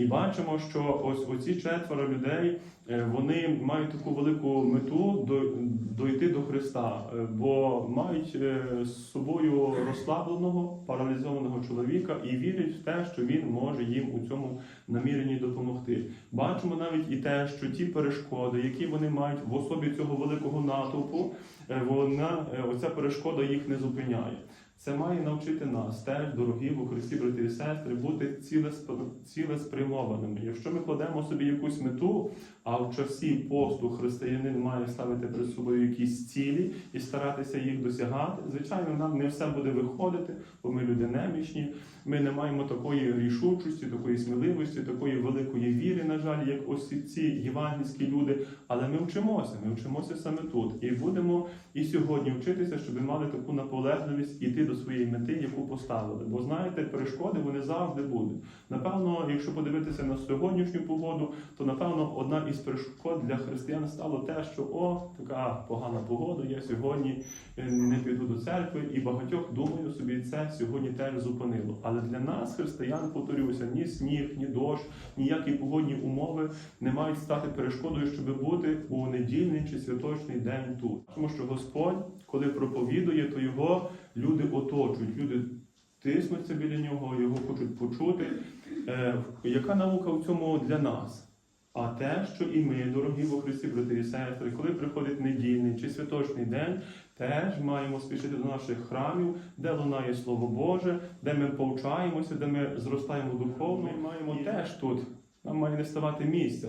І бачимо, що ось оці четверо людей е, вони мають таку велику мету дойти до Христа, е, бо мають е, з собою розслабленого, паралізованого чоловіка і вірять в те, що він може їм у цьому наміренні допомогти. Бачимо навіть і те, що ті перешкоди, які вони мають в особі цього великого натовпу, вона оця перешкода їх не зупиняє. Це має навчити нас теж, дорогі у Христі, брати і сестри, бути цілесп- цілеспрямованими. Якщо ми кладемо собі якусь мету, а в часі посту християнин має ставити перед собою якісь цілі і старатися їх досягати, звичайно, нам не все буде виходити, бо ми люди немічні. Ми не маємо такої рішучості, такої сміливості, такої великої віри, на жаль, як ось ці євангельські люди. Але ми вчимося, ми вчимося саме тут. І будемо і сьогодні вчитися, щоб мали таку наполегливість іти до своєї мети, яку поставили. Бо знаєте, перешкоди вони завжди будуть. Напевно, якщо подивитися на сьогоднішню погоду, то напевно одна із перешкод для християн стало те, що о, така погана погода, я сьогодні е, не піду до церкви, і багатьох думаю собі це сьогодні теж зупинило. Але для нас, християн, повторюся, ні сніг, ні дощ, ніякі погодні умови не мають стати перешкодою, щоб бути у недільний чи святочний день тут. Тому що Господь, коли проповідує, то його люди оточують, люди тиснуться біля нього, його хочуть почути. Е, яка наука в цьому для нас? А те, що і ми, дорогі во Христі, брати і сестри, коли приходить недільний чи святочний день, теж маємо спішити до наших храмів, де лунає Слово Боже, де ми повчаємося, де ми зростаємо духовно, і маємо теж тут. Нам має не ставати місця.